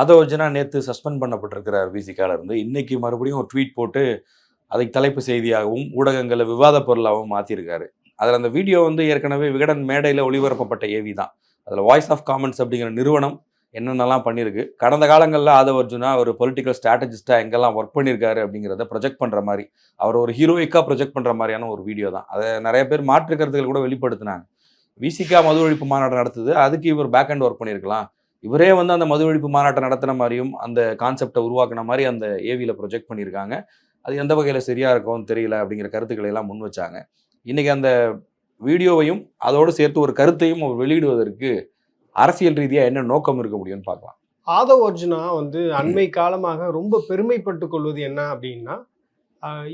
ஆதவர்ஜனா நேற்று சஸ்பெண்ட் பண்ணப்பட்டிருக்கிறார் விசிகால இருந்து. இன்னைக்கு மறுபடியும் ஒரு ட்வீட் போட்டு அதை தலைப்பு செய்தியாகவும் ஊடகங்களை விவாத பொருளாகவும் மாற்றிருக்காரு அதில் அந்த வீடியோ வந்து ஏற்கனவே விகடன் மேடையில் ஒளிபரப்பப்பட்ட ஏவி தான். அதில் வாய்ஸ் ஆஃப் காமெண்ட்ஸ் அப்படிங்கிற நிறுவனம் என்னென்னலாம் பண்ணியிருக்கு கடந்த காலங்களில் ஆதவ் அர்ஜுனா ஒரு பொலிட்டிக்கல் ஸ்ட்ராட்டஜிஸ்ட்டாக எங்கெல்லாம் ஒர்க் பண்ணியிருக்காரு அப்படிங்கிறத ப்ரொஜெக்ட் பண்ணுற மாதிரி அவர் ஒரு ஹீரோயிக்காக ப்ரொஜெக்ட் பண்ணுற மாதிரியான ஒரு வீடியோ தான். அதை நிறைய பேர் மாற்று கருத்துக்கள் கூட வெளிப்படுத்தினாங்க. விசிகா மது ஒழிப்பு மாநாடு நடத்துது. அதுக்கு இவர் பேக் அண்ட் ஒர்க் பண்ணியிருக்கலாம் இவரே வந்து அந்த மது ஒழிப்பு மாநாட்டம் நடத்தின மாதிரியும் அந்த கான்செப்டை உருவாக்குன மாதிரி அந்த ஏவியில் ப்ரொஜெக்ட் பண்ணியிருக்காங்க. அது எந்த வகையில் சரியாக இருக்கும்னு தெரியல அப்படிங்கிற கருத்துக்களை எல்லாம் முன் வச்சாங்க. இன்றைக்கி அந்த வீடியோவையும் அதோடு சேர்த்து ஒரு கருத்தையும் அவர் வெளியிடுவதற்கு அரசியல் ரீதியாக என்ன நோக்கம் இருக்க முடியும்னு பார்க்கலாம். ஆதவ் அர்ஜுனா வந்து அண்மை காலமாக ரொம்ப பெருமைப்பட்டு கொள்வது என்ன அப்படின்னா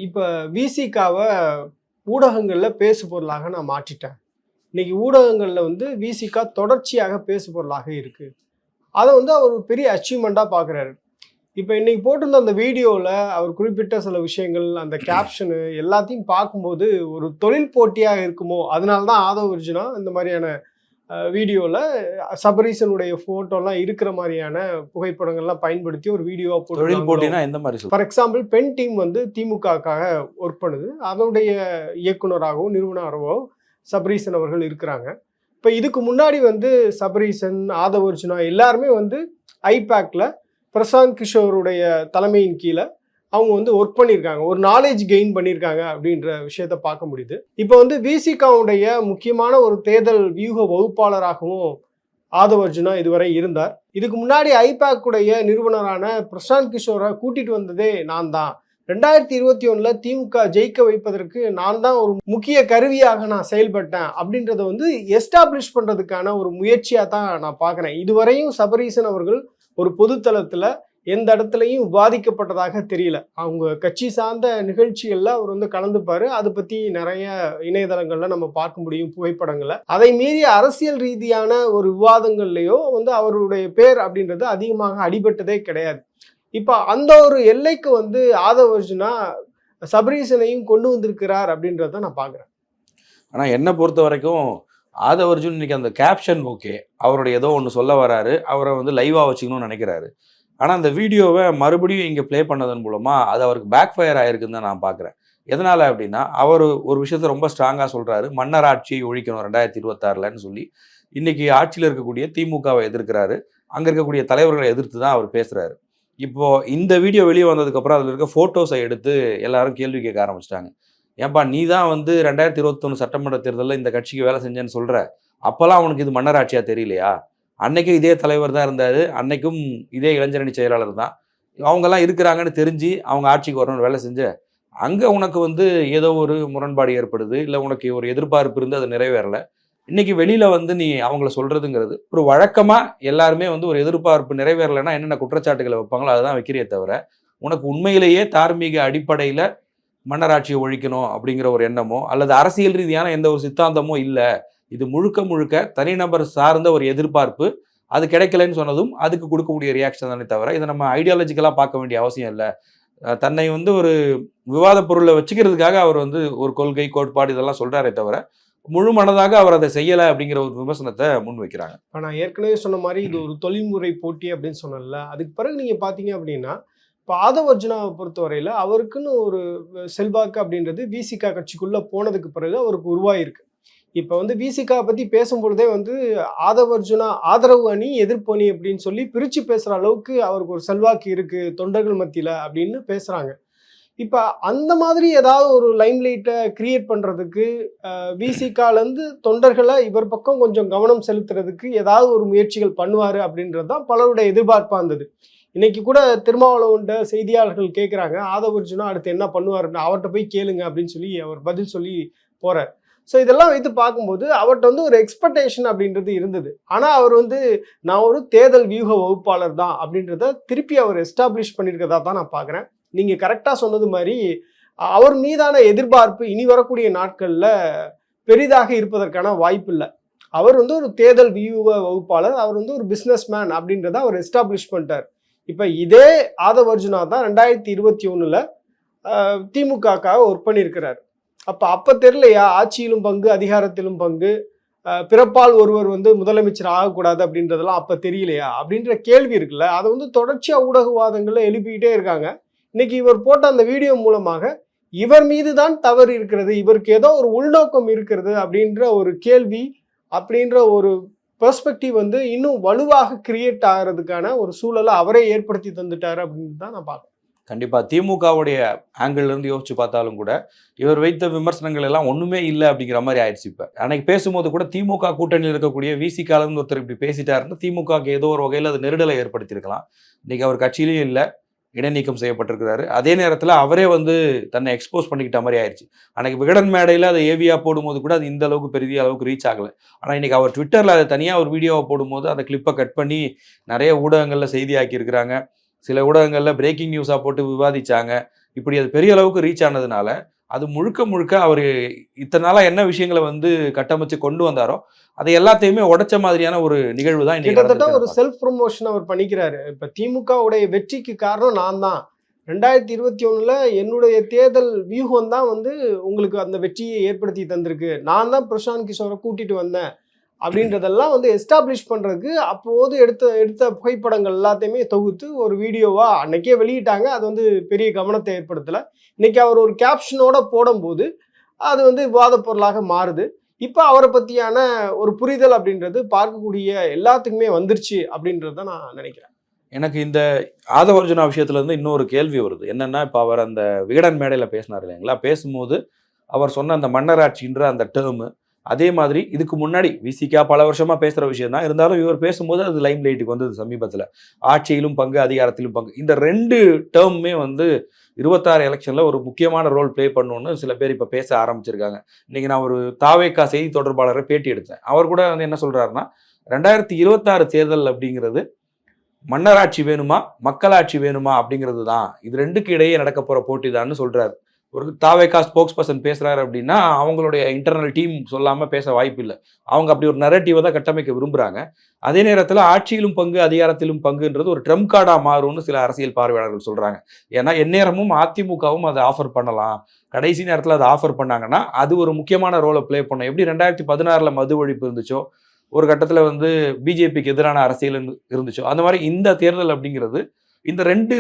இப்போ விசிகாவை ஊடகங்களில் பேசு பொருளாக நான் மாற்றிட்டேன். இன்னைக்கு ஊடகங்களில் வந்து விசிகா தொடர்ச்சியாக பேசு பொருளாக இருக்குது அதை வந்து அவர் பெரிய அச்சீவ்மெண்ட்டாக பார்க்குறாரு. இப்போ இன்னைக்கு போட்டிருந்த அந்த வீடியோவில் அவர் குறிப்பிட்ட சில விஷயங்கள் அந்த கேப்ஷனு எல்லாத்தையும் பார்க்கும்போது ஒரு தொழில் போட்டியாக இருக்குமோ அதனால தான் ஆதவ் அர்ஜுனா இந்த மாதிரியான வீடியோவில் சபரீசனுடைய ஃபோட்டோலாம் இருக்கிற மாதிரியான புகைப்படங்கள்லாம் பயன்படுத்தி ஒரு வீடியோவாக தொழில் போட்டு போட்டினா எந்த மாதிரி ஃபார் எக்ஸாம்பிள் பெண் டீம் வந்து திமுகக்காக ஒர்க் பண்ணுது. அதனுடைய இயக்குனராகவும் நிறுவனராகவோ சபரீசன் அவர்கள் இருக்கிறாங்க. இப்போ இதுக்கு முன்னாடி வந்து சபரீசன் ஆதவர்ஜுனா எல்லாருமே வந்து ஐபேக்கில் பிரசாந்த் கிஷோருடைய தலைமையின் கீழே அவங்க வந்து ஒர்க் பண்ணியிருக்காங்க ஒரு நாலேஜ் கெயின் பண்ணியிருக்காங்க அப்படின்ற விஷயத்த பார்க்க முடியுது. இப்போ வந்து விசிகாவுடைய முக்கியமான ஒரு தேர்தல் வியூக வகுப்பாளராகவும் ஆதவர்ஜுனா இதுவரை இருந்தார். இதுக்கு முன்னாடி ஐபேக்குடைய நிறுவனரான பிரசாந்த் கிஷோரை கூட்டிட்டு வந்ததே நான் தான் ரெண்டாயிரத்தி இருபத்தி ஒன்றில் திமுக ஜெயிக்க வைப்பதற்கு நான் தான் ஒரு முக்கிய கருவியாக நான் செயல்பட்டேன் அப்படின்றத வந்து எஸ்டாப்ளிஷ் பண்ணுறதுக்கான ஒரு முயற்சியாக தான் நான் பார்க்குறேன். இதுவரையும் சபரீசன் அவர்கள் ஒரு பொதுத்தளத்தில் எந்த இடத்துலையும் விவாதிக்கப்பட்டதாக தெரியல. அவங்க கட்சி சார்ந்த நிகழ்ச்சிகளில் அவர் வந்து கலந்துப்பாரு. அதை பற்றி நிறைய இணையதளங்களில் நம்ம பார்க்க முடியும் புகைப்படங்களை அதை மீறி அரசியல் ரீதியான ஒரு விவாதங்கள்லையோ வந்து அவருடைய பேர் அப்படின்றது அதிகமாக அடிபட்டதே கிடையாது. இப்போ அந்த ஒரு எல்லைக்கு வந்து ஆதவ் அர்ஜுனா சபரீசனையும் கொண்டு வந்திருக்கிறார் அப்படின்றத நான் பார்க்குறேன் ஆனால் என்னை பொறுத்த வரைக்கும் ஆதவ் அர்ஜுன் இன்னைக்கு அந்த கேப்ஷன் ஓகே அவருடைய ஏதோ ஒன்று சொல்ல வராரு. அவரை வந்து லைவாக வச்சுக்கணும்னு நினைக்கிறாரு. ஆனால் அந்த வீடியோவை மறுபடியும் இங்கே ப்ளே பண்ணதன் மூலமாக அது அவருக்கு பேக் ஃபயர் ஆகிருக்குன்னு தான் நான் பார்க்குறேன் எதனால் அப்படின்னா அவர் ஒரு விஷயத்த ரொம்ப ஸ்ட்ராங்காக சொல்கிறாரு மன்னர் ஆட்சியை ஒழிக்கணும் ரெண்டாயிரத்தி இருபத்தாறுலன்னு சொல்லி இன்றைக்கி ஆட்சியில் இருக்கக்கூடிய திமுகவை எதிர்க்கிறாரு. அங்கே இருக்கக்கூடிய தலைவர்களை எதிர்த்து தான் அவர் பேசுகிறாரு இப்போது இந்த வீடியோ வெளியே வந்ததுக்கப்புறம் அதில் இருக்க ஃபோட்டோஸை எடுத்து எல்லாரும் கேள்வி கேட்க ஆரம்பிச்சிட்டாங்க. ஏன்பா நீ தான் வந்து ரெண்டாயிரத்தி இருபத்தொன்று சட்டமன்ற தேர்தலில் இந்த கட்சிக்கு வேலை செஞ்சேன்னு சொல்கிற அப்போல்லாம் அவனுக்கு இது மன்னராட்சியாக தெரியலையா? அன்னைக்கும் இதே தலைவர் தான் இருந்தார். அன்னைக்கும் இதே இளைஞரணி செயலாளர் தான். அவங்கெல்லாம் இருக்கிறாங்கன்னு தெரிஞ்சு அவங்க ஆட்சிக்கு வரணும்னு வேலை செஞ்ச அங்கே உனக்கு வந்து ஏதோ ஒரு முரண்பாடு ஏற்படுது இல்லை உனக்கு ஒரு எதிர்பார்ப்பு இருந்து அது நிறைவேறலை. இன்னைக்கு வெளியில வந்து நீ அவங்கள சொல்றதுங்கிறது ஒரு வழக்கமா எல்லாருமே வந்து ஒரு எதிர்பார்ப்பு நிறைவேறலைன்னா என்னென்ன குற்றச்சாட்டுகளை வைப்பாங்களோ அதுதான் வைக்கிறே தவிர உனக்கு உண்மையிலேயே தார்மீக அடிப்படையில மன்னராட்சியை ஒழிக்கணும் அப்படிங்கிற ஒரு எண்ணமோ அல்லது அரசியல் ரீதியான எந்த ஒரு சித்தாந்தமோ இல்லை இது முழுக்க முழுக்க தனிநபர் சார்ந்த ஒரு எதிர்பார்ப்பு அது கிடைக்கலன்னு சொன்னதும் அதுக்கு கொடுக்கக்கூடிய ரியாக்ஷன் தானே தவிர இதை நம்ம ஐடியாலஜிக்கலாக பார்க்க வேண்டிய அவசியம் இல்லை. தன்னை வந்து ஒரு விவாத பொருளை வச்சுக்கிறதுக்காக அவர் வந்து ஒரு கொள்கை கோட்பாடு இதெல்லாம் சொல்கிறாரே தவிர முழு மனதாக அவர் அதை செய்யலை அப்படிங்கிற ஒரு விமர்சனத்தை முன் வைக்கிறாங்க. இப்போ நான் ஏற்கனவே சொன்ன மாதிரி இது ஒரு தொழில்முறை போட்டி அப்படின்னு சொன்னேன்ல. அதுக்கு பிறகு நீங்கள் பார்த்தீங்க அப்படின்னா இப்போ ஆதவ் அர்ஜுனாவை பொறுத்தவரையில் அவருக்குன்னு ஒரு செல்வாக்கு அப்படின்றது விசிகா கட்சிக்குள்ளே போனதுக்கு பிறகு அவருக்கு உருவாயிருக்கு. இப்போ வந்து விசிகா பற்றி பேசும்பொழுதே வந்து ஆதவ் அர்ஜுனா ஆதரவு அணி எதிர்ப்பு அணி அப்படின்னு சொல்லி பிரித்து பேசுகிற அளவுக்கு அவருக்கு ஒரு செல்வாக்கு இருக்குது தொண்டர்கள் மத்தியில் அப்படின்னு பேசுகிறாங்க இப்போ அந்த மாதிரி ஏதாவது ஒரு லைம்லைட்டை கிரியேட் பண்ணுறதுக்கு விசிகாலேருந்து தொண்டர்களை இவர் பக்கம் கொஞ்சம் கவனம் செலுத்துறதுக்கு ஏதாவது ஒரு முயற்சிகள் பண்ணுவார் அப்படின்றது தான் பலருடைய எதிர்பார்ப்பாக இருந்தது. இன்னைக்கு கூட திருமாவளவன்ட்ட செய்தியாளர்கள் கேட்குறாங்க ஆதவர்ஜுனா அடுத்து என்ன பண்ணுவாருன்னு அவர்கிட்ட போய் கேளுங்க அப்படின்னு சொல்லி அவர் பதில் சொல்லி போகிறார் ஸோ இதெல்லாம் வைத்து பார்க்கும்போது அவர்கிட்ட வந்து ஒரு எக்ஸ்பெக்டேஷன் அப்படின்றது இருந்தது. ஆனால் அவர் வந்து நான் ஒரு தேர்தல் வியூக வகுப்பாளர் தான் அப்படின்றத திருப்பி அவர் எஸ்டாப்ளிஷ் பண்ணியிருக்கதா தான் நான் பார்க்குறேன். நீங்கள் கரெக்டாக சொன்னது மாதிரி அவர் மீதான எதிர்பார்ப்பு இனி வரக்கூடிய நாட்களில் பெரிதாக இருப்பதற்கான வாய்ப்பு இல்லை. அவர் வந்து ஒரு தேர்தல் வியூக வகுப்பாளர் அவர் வந்து ஒரு பிஸ்னஸ் மேன் அப்படின்றத அவர் எஸ்டாப்ளிஷ் பண்ணிட்டார். இப்போ இதே ஆதவ் அர்ஜுனா தான் ரெண்டாயிரத்தி இருபத்தி ஒன்றில் திமுகக்காக ஒர்க் பண்ணியிருக்கிறார். அப்போ அப்போ தெரியலையா? ஆட்சியிலும் பங்கு அதிகாரத்திலும் பங்கு பிறப்பால் ஒருவர் வந்து முதலமைச்சர் ஆகக்கூடாது அப்படின்றதெல்லாம் அப்போ தெரியலையா? அப்படின்ற கேள்வி இருக்குல்ல. அதை வந்து தொடர்ச்சியாக ஊடகவாதங்களை எழுப்பிக்கிட்டே இருக்காங்க. இன்னைக்கு இவர் போட்ட அந்த வீடியோ மூலமாக இவர் மீது தான் தவறு இருக்கிறது இவருக்கு ஏதோ ஒரு உள்நோக்கம் இருக்கிறது அப்படின்ற ஒரு கேள்வி அப்படின்ற ஒரு பெர்ஸ்பெக்டிவ் வந்து இன்னும் வலுவாக கிரியேட் ஆகிறதுக்கான ஒரு சூழலை அவரே ஏற்படுத்தி தந்துட்டாரு அப்படின்னு தான் நான் பார்க்குறேன். கண்டிப்பாக திமுகவுடைய ஆங்கிள்லேருந்து யோசிச்சு பார்த்தாலும் கூட இவர் வைத்த விமர்சனங்கள் எல்லாம் ஒன்றுமே இல்லை அப்படிங்கிற மாதிரி ஆயிடுச்சு இப்போ. அன்னைக்கு பேசும்போது கூட திமுக கூட்டணியில் இருக்கக்கூடிய விசிகால ஒருத்தர் இப்படி பேசிட்டாருன்னு திமுகக்கு ஏதோ ஒரு வகையில் அது நெருடலை ஏற்படுத்தியிருக்கலாம். இன்றைக்கி அவர் கட்சியிலையும் இல்லை இடைநீக்கம் செய்யப்பட்டிருக்கிறாரு. அதே நேரத்தில் அவரே வந்து தன்னை எக்ஸ்போஸ் பண்ணிக்கிட்ட மாதிரி ஆயிடுச்சு அன்னைக்கு விகடன் மேடையில் அதை ஏவியா போடும்போது கூட அது இந்த அளவுக்கு பெரிய அளவுக்கு ரீச் ஆகலை. ஆனால் இன்னைக்கு அவர் ட்விட்டரில் அதை தனியாக ஒரு வீடியோவை போடும்போது அந்த கிளிப்பை கட் பண்ணி நிறைய ஊடகங்களில் செய்தியாக்கி இருக்கிறாங்க சில ஊடகங்களில் பிரேக்கிங் நியூஸாக போட்டு விவாதித்தாங்க இப்படி அது பெரிய அளவுக்கு ரீச் ஆனதுனால அது முழுக்க முழுக்க அவர் இத்தனை நாளாக என்ன விஷயங்களை வந்து கட்டமைச்சு கொண்டு வந்தாரோ அதை எல்லாத்தையுமே உடைச்ச மாதிரியான ஒரு நிகழ்வு தான் கிட்டத்தட்ட ஒரு. செல்ஃப் ப்ரொமோஷன் அவர் பண்ணிக்கிறாரு. இப்ப திமுகவுடைய வெற்றிக்கு காரணம் நான் தான். ரெண்டாயிரத்தி இருபத்தி ஒண்ணுல என்னுடைய தேர்தல் வியூகம் தான் வந்து உங்களுக்கு அந்த வெற்றியை ஏற்படுத்தி தந்திருக்கு. நான் தான் பிரசாந்த் கிஷோரை கூட்டிட்டு வந்தேன். அப்படின்றதெல்லாம் வந்து எஸ்டாப்ளிஷ் பண்ணுறதுக்கு அப்போது எடுத்த எடுத்த புகைப்படங்கள் எல்லாத்தையுமே தொகுத்து ஒரு வீடியோவாக அன்னைக்கே வெளியிட்டாங்க. அது வந்து பெரிய கவனத்தை ஏற்படுத்தலை. இன்னைக்கு அவர் ஒரு கேப்ஷனோட போடும்போது அது வந்து விவாதப் பொருளாக மாறுது. இப்போ அவரை பற்றியான ஒரு புரிதல் அப்படின்றது பார்க்கக்கூடிய எல்லாத்துக்குமே வந்துருச்சு அப்படின்றத நான் நினைக்கிறேன். எனக்கு இந்த ஆதவர்ஜுனா விஷயத்துலேருந்து இன்னொரு கேள்வி வருது. என்னென்னா இப்போ அவர் அந்த விகடன் மேடையில் பேசினார் இல்லைங்களா? பேசும்போது அவர் சொன்ன அந்த மன்னராட்சின்ற அந்த டேர்மு அதே மாதிரி இதுக்கு முன்னாடி விசிகா பல வருஷமா பேசுகிற விஷயம் தான். இருந்தாலும் இவர் பேசும்போது அது லைம் லைட்டுக்கு வந்தது சமீபத்தில். ஆட்சியிலும் பங்கு அதிகாரத்திலும் பங்கு. இந்த ரெண்டு டேர்முமே வந்து இருபத்தாறு எலெக்ஷனில் ஒரு முக்கியமான ரோல் ப்ளே பண்ணணும்னு சில பேர் இப்போ பேச ஆரம்பிச்சிருக்காங்க. இன்றைக்கி நான் ஒரு தாவேக்கா செய்தி தொடர்பாளரை பேட்டி எடுத்தேன். அவர் கூட வந்து என்ன சொல்கிறாருன்னா ரெண்டாயிரத்தி இருபத்தாறு தேர்தல் அப்படிங்கிறது மன்னராட்சி வேணுமா மக்களாட்சி வேணுமா அப்படிங்கிறது தான். இது ரெண்டுக்கு இடையே நடக்க போகிற போட்டி தான்னு சொல்கிறாரு ஒரு தாவேக்கா ஸ்போக்ஸ் பர்சன் பேசுகிறாரு அப்படின்னா அவங்களுடைய இன்டர்னல் டீம் சொல்லாமல் பேச வாய்ப்பு இல்லை அவங்க அப்படி ஒரு நரேட்டிவை தான் கட்டமைக்க விரும்புகிறாங்க அதே நேரத்தில் ஆட்சியிலும் பங்கு அதிகாரத்திலும் பங்குன்றது ஒரு ட்ரம் கார்டாக மாறும்னு சில அரசியல் பார்வையாளர்கள் சொல்கிறாங்க ஏன்னா எந்நேரமும் அதிமுகவும் அதை ஆஃபர் பண்ணலாம். கடைசி நேரத்தில் அதை ஆஃபர் பண்ணாங்கன்னா அது ஒரு முக்கியமான ரோலை ப்ளே பண்ணும். எப்படி ரெண்டாயிரத்தி பதினாறில் மது ஒழிப்பு இருந்துச்சோ ஒரு கட்டத்தில் வந்து பிஜேபிக்கு எதிரான அரசியல் இருந்துச்சோ அந்த மாதிரி இந்த தேர்தல் அப்படிங்கிறது இந்த ரெண்டு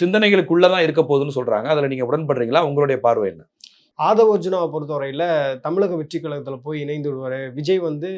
சிந்தனைகளுக்குள்ளே தான் இருக்க போகுதுன்னு சொல்றாங்க. அதில் நீங்க உடன்படுறீங்களா? உங்களுடைய பார்வை என்ன? ஆதவர்ஜுனாவை பொறுத்தவரையில் தமிழக வெற்றி கழகத்தில் போய் இணைந்து விடுவார். விஜய் வந்து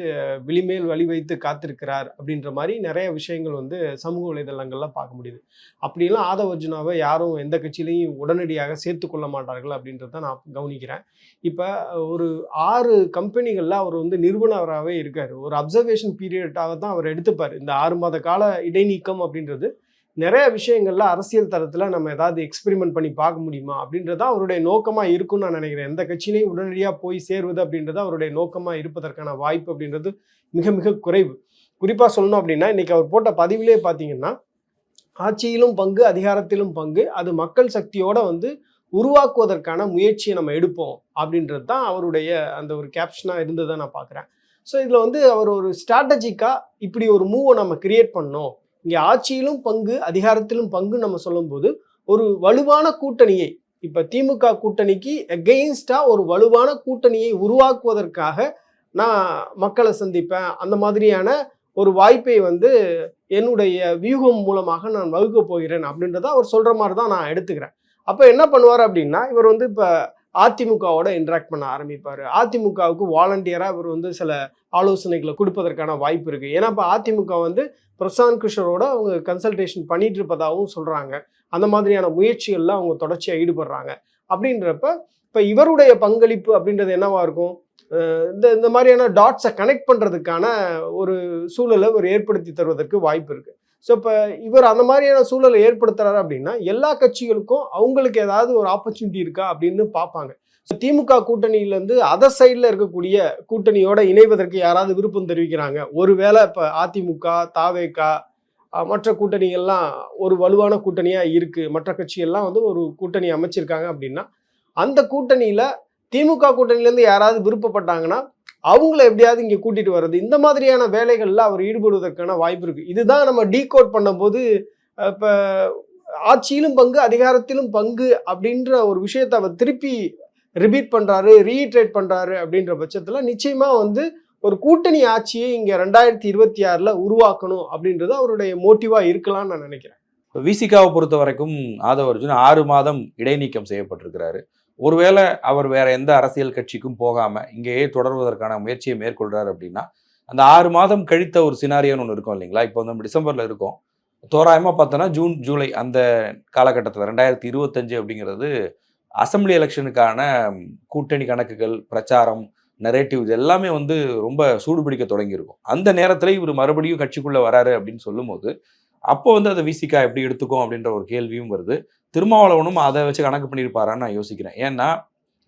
விளிமேல் விழிமேல் வழி வைத்து காத்திருக்கிறார் அப்படின்ற மாதிரி நிறைய விஷயங்கள் வந்து சமூக வலைதளங்களில் பார்க்க முடியுது. அப்படிலாம் ஆதவர்ஜுனாவை யாரும் எந்த கட்சியிலையும் உடனடியாக சேர்த்து கொள்ள மாட்டார்கள் அப்படின்றத நான் கவனிக்கிறேன். இப்போ ஒரு ஆறு கம்பெனிகளில் அவர் வந்து நிறுவனராகவே இருக்கார். ஒரு அப்சர்வேஷன் பீரியடாக தான் அவர் எடுத்துப்பார். இந்த ஆறு மாத கால இடைநீக்கம் அப்படின்றது நிறைய விஷயங்கள்ல அரசியல் தரத்துல நம்ம ஏதாவது எக்ஸ்பெரிமெண்ட் பண்ணி பார்க்க முடியுமா? அப்படின்றதா அவருடைய நோக்கமா இருக்கும்னு நான் நினைக்கிறேன். எந்த கட்சியிலையும் உடனடியாக போய் சேருவது அப்படின்றது அவருடைய நோக்கமா இருப்பதற்கான வாய்ப்பு அப்படின்றது மிக மிக குறைவு. குறிப்பா சொல்லணும் அப்படின்னா இன்னைக்கு அவர் போட்ட பதிவிலே பார்த்தீங்கன்னா ஆட்சியிலும் பங்கு அதிகாரத்திலும் பங்கு அது மக்கள் சக்தியோட வந்து உருவாக்குவதற்கான முயற்சியை நம்ம எடுப்போம் அப்படின்றது தான் அவருடைய அந்த ஒரு கேப்ஷனாக இருந்ததை நான் பார்க்குறேன் ஸோ இதில் வந்து அவர் ஒரு ஸ்ட்ராட்டஜிக்காக இப்படி ஒரு மூவை நம்ம கிரியேட் பண்ணோம் இங்கே ஆட்சியிலும் பங்கு அதிகாரத்திலும் பங்கு நம்ம சொல்லும்போது ஒரு வலுவான கூட்டணியை இப்போ திமுக கூட்டணிக்கு எகெயின்ஸ்டாக ஒரு வலுவான கூட்டணியை உருவாக்குவதற்காக நான் மக்களை சந்திப்பேன். அந்த மாதிரியான ஒரு வாய்ப்பை வந்து என்னுடைய வியூகம் மூலமாக நான் வகுக்க போகிறேன் அப்படின்றத அவர் சொல்கிற மாதிரி தான் நான் எடுத்துக்கிறேன். அப்போ என்ன பண்ணுவார் அப்படின்னா இவர் வந்து இப்போ அதிமுகவோட இன்ட்ராக்ட் பண்ண ஆரம்பிப்பார். அதிமுகவுக்கு வாலண்டியராக இவர் வந்து சில ஆலோசனைகளை கொடுப்பதற்கான வாய்ப்பு இருக்குது ஏன்னா இப்போ அதிமுக வந்து பிரசாந்த் கிஷோரோட அவங்க கன்சல்டேஷன் பண்ணிட்டு இருப்பதாகவும் சொல்கிறாங்க அந்த மாதிரியான முயற்சிகளில் அவங்க தொடர்ச்சியாக ஈடுபடுறாங்க. அப்படின்றப்ப இப்போ இவருடைய பங்களிப்பு அப்படின்றது என்னவா இருக்கும்? இந்த இந்த மாதிரியான டாட்ஸை கனெக்ட் பண்ணுறதுக்கான ஒரு சூழலை ஒரு ஏற்படுத்தி தருவதற்கு வாய்ப்பு இருக்குது ஸோ இப்போ இவர் அந்த மாதிரியான சூழலை ஏற்படுத்துறாரு அப்படின்னா எல்லா கட்சிகளுக்கும் அவங்களுக்கு ஏதாவது ஒரு ஆப்பர்ச்சுனிட்டி இருக்கா அப்படின்னு பார்ப்பாங்க. ஸோ திமுக கூட்டணியிலேருந்து அதர் சைடில் இருக்கக்கூடிய கூட்டணியோட இணைவதற்கு யாராவது விருப்பம் தெரிவிக்கிறாங்க? ஒருவேளை இப்போ அதிமுக தாவேகா மற்ற கூட்டணிகள்லாம் ஒரு வலுவான கூட்டணியாக இருக்குது மற்ற கட்சிகள்லாம் வந்து ஒரு கூட்டணி அமைச்சிருக்காங்க அப்படின்னா அந்த கூட்டணியில் திமுக கூட்டணியிலேருந்து யாராவது விருப்பப்பட்டாங்கன்னா அவங்கள எப்படியாவது இங்கே கூட்டிகிட்டு வர்றது இந்த மாதிரியான வேலைகளில் அவர் ஈடுபடுவதற்கான வாய்ப்பு இருக்குது இதுதான் நம்ம டீகோட் பண்ணும்போது இப்போ ஆட்சியிலும் பங்கு அதிகாரத்திலும் பங்கு அப்படின்ற ஒரு விஷயத்தை அவர் திருப்பி ரிபீட் பண்ணுறாரு ரீட்ரேட் பண்ணுறாரு அப்படின்ற பட்சத்தில் நிச்சயமாக வந்து ஒரு கூட்டணி ஆட்சியை இங்கே ரெண்டாயிரத்தி இருபத்தி ஆறில் உருவாக்கணும் அப்படின்றது அவருடைய மோட்டிவாக இருக்கலாம்னு நான் நினைக்கிறேன். விசிகாவை பொறுத்த வரைக்கும் ஆதவ அர்ஜுன் ஆறு மாதம் இடைநீக்கம் செய்யப்பட்டிருக்கிறாரு. ஒருவேளை அவர் வேற எந்த அரசியல் கட்சிக்கும் போகாமல் இங்கேயே தொடர்வதற்கான முயற்சியை மேற்கொள்கிறார் அப்படின்னா அந்த ஆறு மாதம் கழித்த ஒரு சினாரியோன்னு ஒன்று இருக்கும் இல்லைங்களா? இப்போ வந்து டிசம்பரில் இருக்கும். தோராயமாக பார்த்தோன்னா ஜூன் ஜூலை அந்த காலகட்டத்தில் ரெண்டாயிரத்தி இருபத்தஞ்சு அப்படிங்கிறது அசம்பிளி எலெக்ஷனுக்கான கூட்டணி கணக்குகள் பிரச்சாரம் நரேட்டிவ் இது எல்லாமே வந்து ரொம்ப சூடுபிடிக்க தொடங்கியிருக்கும். அந்த நேரத்தில் இவர் மறுபடியும் கட்சிக்குள்ளே வராரு அப்படின்னு சொல்லும்போது அப்போ வந்து அதை விசிகா எப்படி எடுத்துக்கும் அப்படின்ற ஒரு கேள்வியும் வருது. திருமாவளவனும் அதை வச்சு கணக்கு பண்ணியிருப்பாரான்னு நான் யோசிக்கிறேன். ஏன்னா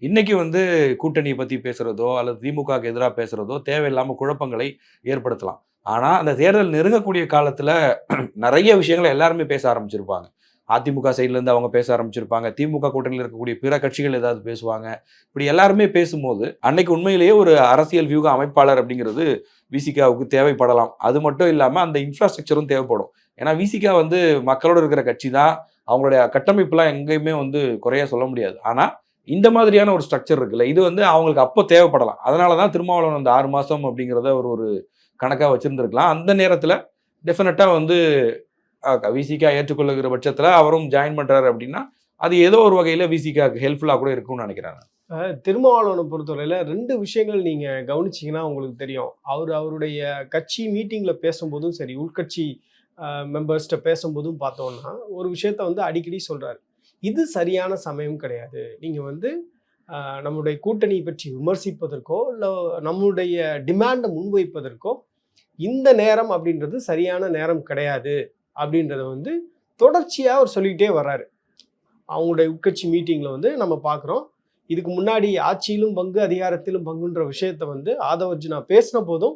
இன்னைக்கு வந்து கூட்டணியை பற்றி பேசுகிறதோ அல்லது திமுகவுக்கு எதிராக பேசுகிறதோ தேவையில்லாமல் குழப்பங்களை ஏற்படுத்தலாம். ஆனால் அந்த தேர்தல் நெருங்கக்கூடிய காலத்தில் நிறைய விஷயங்களை எல்லாருமே பேச ஆரம்பிச்சிருப்பாங்க. அதிமுக சைட்லேருந்து அவங்க பேச ஆரம்பிச்சிருப்பாங்க. திமுக கூட்டணியில் இருக்கக்கூடிய பிற கட்சிகள் ஏதாவது பேசுவாங்க. இப்படி எல்லாருமே பேசும்போது அன்னைக்கு உண்மையிலேயே ஒரு அரசியல் வியூக அமைப்பாளர் அப்படிங்கிறது விசிகாவுக்கு தேவைப்படலாம். அது மட்டும் இல்லாமல் அந்த இன்ஃப்ராஸ்ட்ரக்சரும் தேவைப்படும். ஏன்னா விசிகா வந்து மக்களோட இருக்கிற கட்சி தான். அவங்களுடைய கட்டமைப்புலாம் எங்கேயுமே வந்து குறைய சொல்ல முடியாது. ஆனால் இந்த மாதிரியான ஒரு ஸ்ட்ரக்சர் இருக்குல்ல இது வந்து அவங்களுக்கு அப்போ தேவைப்படலாம். அதனால தான் திருமாவளவன் அந்த ஆறு மாதம் அப்படிங்கிறத ஒரு ஒரு கணக்காக வச்சுருந்துருக்கலாம். அந்த நேரத்தில் டெஃபினட்டாக வந்து விசிகா ஏற்றுக்கொள்ளுகிற பட்சத்தில் அவரும் ஜாயின் பண்ணுறாரு அப்படின்னா அது ஏதோ ஒரு வகையில் விசிகாவுக்கு ஹெல்ப்ஃபுல்லாக கூட இருக்கும்னு நினைக்கிறேன் திருமாவளவனை பொறுத்தவரையில் ரெண்டு விஷயங்கள் நீங்கள் கவனிச்சிங்கன்னா உங்களுக்கு தெரியும். அவர் அவருடைய கட்சி மீட்டிங்கில் பேசும்போதும் சரி உள்கட்சி மெம்பர்ஸ்கிட்ட பேசும்போதும் பார்த்தோம்னா ஒரு விஷயத்த வந்து அடிக்கடி சொல்கிறாரு இது சரியான சமயம் கிடையாது. நீங்கள் வந்து நம்முடைய கூட்டணி பற்றி விமர்சிப்பதற்கோ இல்லை நம்முடைய டிமாண்டை முன்வைப்பதற்கோ இந்த நேரம் அப்படின்றது சரியான நேரம் கிடையாது அப்படின்றத வந்து தொடர்ச்சியாக அவர் சொல்லிக்கிட்டே வர்றாரு. அவங்களுடைய உட்கட்சி மீட்டிங்கில் வந்து நம்ம பார்க்குறோம். இதுக்கு முன்னாடி ஆட்சியிலும் பங்கு அதிகாரத்திலும் பங்குன்ற விஷயத்த வந்து ஆதவர்ஜுனா பேசின போதும்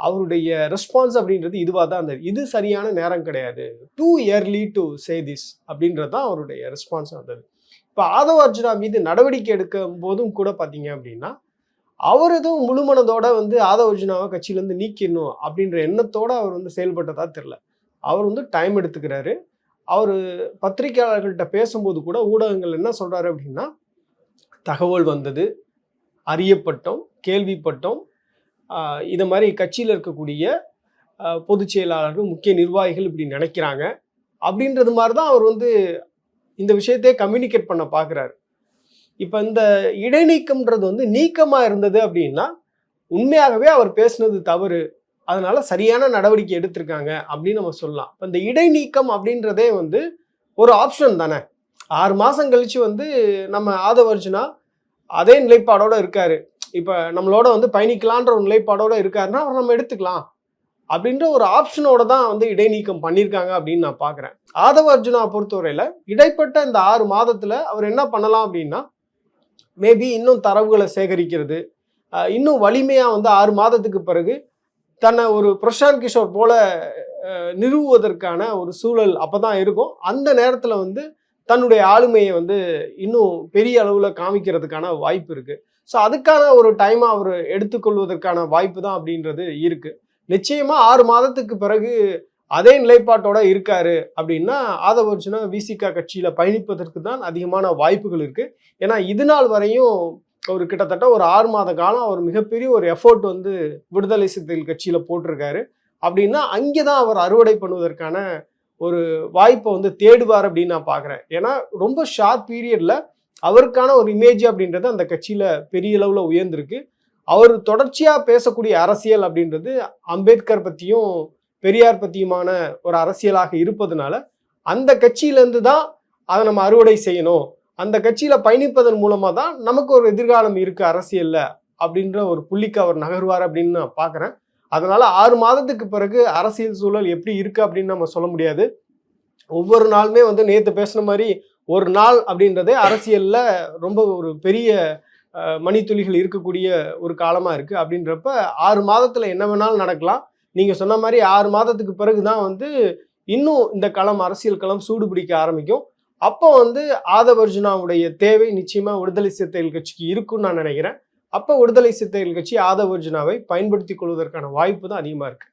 அவருடைய ரெஸ்பான்ஸ் அப்படின்றது இதுவாக தான் இருந்தது. இது சரியான நேரம் கிடையாது. Too early to say this அப்படின்றது தான் அவருடைய ரெஸ்பான்ஸ் வந்தது இப்போ ஆதவ அர்ஜுனா மீது நடவடிக்கை எடுக்கும் போதும் கூட பார்த்தீங்க அப்படின்னா அவர் எதுவும் முழுமனதோட வந்து ஆதவ அர்ஜுனாவை கட்சியிலேருந்து நீக்கிடணும் அப்படின்ற எண்ணத்தோடு அவர் வந்து செயல்பட்டதா தெரில அவர் வந்து டைம் எடுத்துக்கிறாரு. அவர் பத்திரிகையாளர்கள்ட்ட பேசும்போது கூட ஊடகங்கள் என்ன சொல்கிறாரு அப்படின்னா தகவல் வந்தது அறியப்பட்டோம் கேள்விப்பட்டோம் இதை மாதிரி கட்சியில் இருக்கக்கூடிய பொதுச் செயலாளர்கள் முக்கிய நிர்வாகிகள் இப்படி நினைக்கிறாங்க. அப்படின்றது மாதிரி தான் அவர் வந்து இந்த விஷயத்தையே கம்யூனிகேட் பண்ண பார்க்குறாரு இப்போ இந்த இடைநீக்கம்ன்றது வந்து நீக்கமாக இருந்தது அப்படின்னா உண்மையாகவே அவர் பேசுனது தவறு. அதனால சரியான நடவடிக்கை எடுத்திருக்காங்க அப்படின்னு நம்ம சொல்லலாம். இப்போ இந்த இடைநீக்கம் அப்படின்றதே வந்து ஒரு ஆப்ஷன் தானே. ஆறு மாதம் கழிச்சு வந்து நம்ம ஆதவர்ஜுனா அதே நிலைப்பாடோடு இருக்காரு. இப்போ நம்மளோட வந்து பயணிக்கலான்ற ஒரு நிலைப்பாடோட இருக்காருன்னா அவர் நம்ம எடுத்துக்கலாம். அப்படின்ற ஒரு ஆப்ஷனோட தான் வந்து இடைநீக்கம் பண்ணியிருக்காங்க அப்படின்னு நான் பார்க்குறேன் ஆதவ அர்ஜுனா பொறுத்தவரையில் இடைப்பட்ட இந்த ஆறு மாதத்தில் அவர் என்ன பண்ணலாம் அப்படின்னா மேபி இன்னும் தரவுகளை சேகரிக்கிறது இன்னும் வலிமையாக வந்து ஆறு மாதத்துக்கு பிறகு தன்னை ஒரு பிரசாந்த் கிஷோர் போல நிறுவுவதற்கான ஒரு சூழல் அப்போ தான் இருக்கும். அந்த நேரத்தில் வந்து தன்னுடைய ஆளுமையை வந்து இன்னும் பெரிய அளவில் காமிக்கிறதுக்கான வாய்ப்பு இருக்குது ஸோ அதுக்கான ஒரு டைம் அவர் எடுத்துக்கொள்வதற்கான வாய்ப்பு தான் அப்படின்றது இருக்கு. நிச்சயமா ஆறு மாதத்துக்கு பிறகு அதே நிலைப்பாட்டோட இருக்காரு அப்படின்னா ஆதவர்ஜுனா விசிகா கட்சியில பயணிப்பதற்கு தான் அதிகமான வாய்ப்புகள் இருக்கு. ஏன்னா இது நாள் வரையும் ஒரு கிட்டத்தட்ட ஒரு ஆறு மாத காலம் அவர் மிகப்பெரிய ஒரு எஃபோர்ட் வந்து விடுதலை சிறுத்தைகள் கட்சியில போட்டிருக்காரு. அப்படின்னா அங்கே தான் அவர் அறுவடை பண்ணுவதற்கான ஒரு வாய்ப்பை வந்து தேடுவார் அப்படின்னு நான் பார்க்குறேன் ஏன்னா ரொம்ப ஷார்ட் பீரியட்ல அவருக்கான ஒரு இமேஜ் அப்படின்றது அந்த கட்சியில் பெரிய அளவில் உயர்ந்திருக்கு. அவர் தொடர்ச்சியாக பேசக்கூடிய அரசியல் அப்படின்றது அம்பேத்கர் பற்றியும் பெரியார் பற்றியுமான ஒரு அரசியலாக இருப்பதனால அந்த கட்சியிலேருந்து தான் அதை நம்ம அறுவடை செய்யணும். அந்த கட்சியில் பயணிப்பதன் மூலமாக தான் நமக்கு ஒரு எதிர்காலம் இருக்குது அரசியலில் அப்படின்ற ஒரு புள்ளிக்கு அவர் நகர்வார் அப்படின்னு நான் பார்க்குறேன். அதனால் ஆறு மாதத்துக்கு பிறகு அரசியல் சூழல் எப்படி இருக்குது அப்படின்னு நம்ம சொல்ல முடியாது. ஒவ்வொரு நாளுமே வந்து நேற்று பேசின மாதிரி ஒரு நாள் அப்படின்றதே அரசியலில் ரொம்ப ஒரு பெரிய மணித்துளிகள் இருக்கக்கூடிய ஒரு காலமாக இருக்குது அப்படின்றப்ப ஆறு மாதத்தில் என்ன வேணாலும் நடக்கலாம். நீங்கள் சொன்ன மாதிரி ஆறு மாதத்துக்கு பிறகு தான் வந்து இன்னும் இந்த களம் அரசியல் களம் சூடு பிடிக்க ஆரம்பிக்கும். அப்போ வந்து ஆதவர்ஜுனாவுடைய தேவை நிச்சயமாக விடுதலை சிறுத்தைகள் கட்சிக்கு இருக்கும்னு நான் நினைக்கிறேன். அப்போ விடுதலை சிறுத்தைகள் கட்சி ஆதவர்ஜுனாவை பயன்படுத்திக் கொள்வதற்கான வாய்ப்பு தான் அதிகமாக இருக்குது